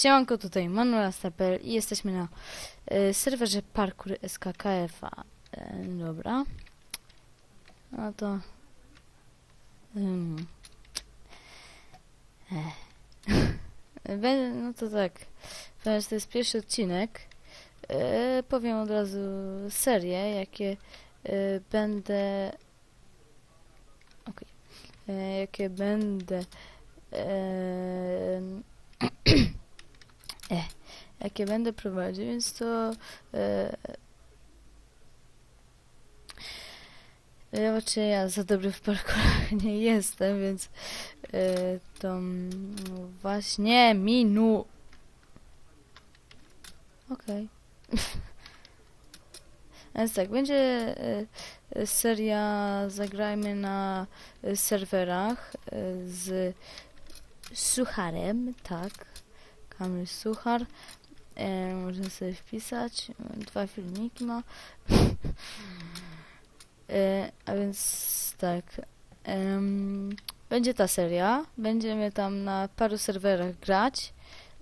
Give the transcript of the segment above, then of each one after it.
Siemanko, tutaj Manuela Stapel i jesteśmy na e, serwerze Parkour SKKF-a. E, dobra. No to... Um, Be- no to tak, ponieważ to jest pierwszy odcinek, e, powiem od razu serię, jakie e, będę... Okej. E, jakie będę... E, e, jakie będę prowadził, więc to e, ja raczej ja za dobry w parkurach nie jestem, więc e, to mm, właśnie minu. Okej. Więc tak, będzie e, e, seria Zagrajmy na e, serwerach e, z Sucharem, tak. Kamil Suchar. E, można sobie wpisać. Dwa filmiki ma. e, a więc tak. em, będzie ta seria. Będziemy tam na paru serwerach grać.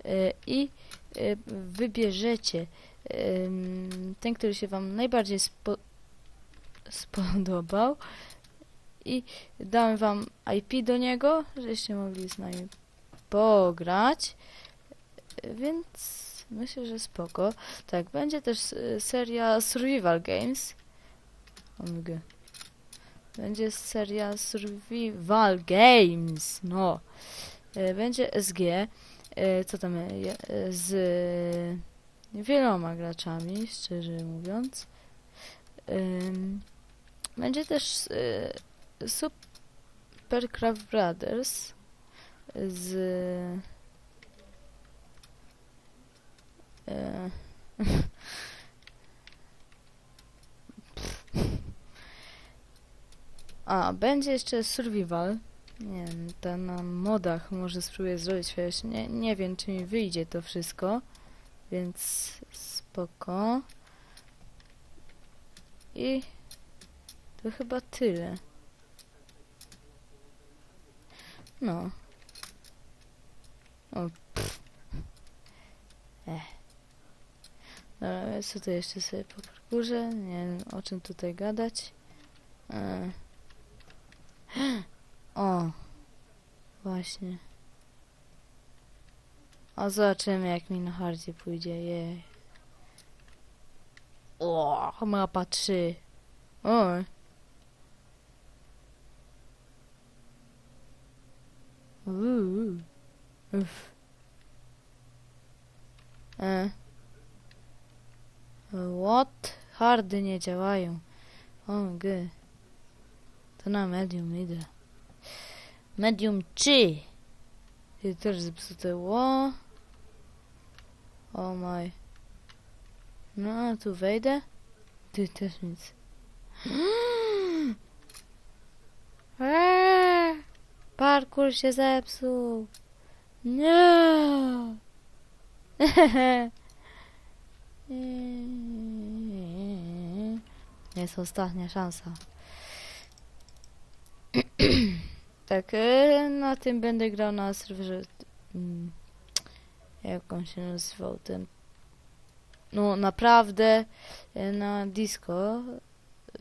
E, I e, wybierzecie em, ten, który się Wam najbardziej spo spodobał. I dałem Wam IP do niego, żeście mogli z nami pograć. Więc myślę, że spoko. Tak, będzie też e, seria Survival Games. OMG. Będzie seria Survival Games. No. E, Będzie SG. e, Co tam e, z wieloma graczami, szczerze mówiąc. Będzie też e, Supercraft Brothers z e, A, będzie jeszcze survival. Nie wiem, to na modach może spróbuję zrobić, chociaż nie, nie wiem, czy mi wyjdzie to wszystko. Więc spoko. I to chyba tyle. No. O, pff. Ech. Dobra, więc co to jeszcze sobie po parkurze? Nie wiem, o czym tutaj gadać. E. O. Właśnie. A zobaczymy jak mi na hardzie pójdzie, jej. O, mapa 3. O. Uuu. Uff. E. What? Hardy nie działają. O, g. To na medium idę. Medium 3. I też zepsute. Ło. O maj. No, a tu wejdę? Ty też nic. Eee, parkour się zepsuł. Nie. Jest ostatnia szansa. tak, e, na tym będę grał na serwerze. mm, Jak on się nazywał ten no naprawdę e, na disco.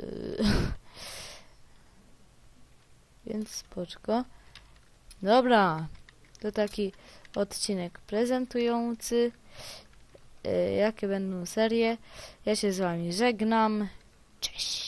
y, Więc spoczko. Dobra, to taki odcinek prezentujący. Jakie będą serie. Ja się z wami żegnam Cześć!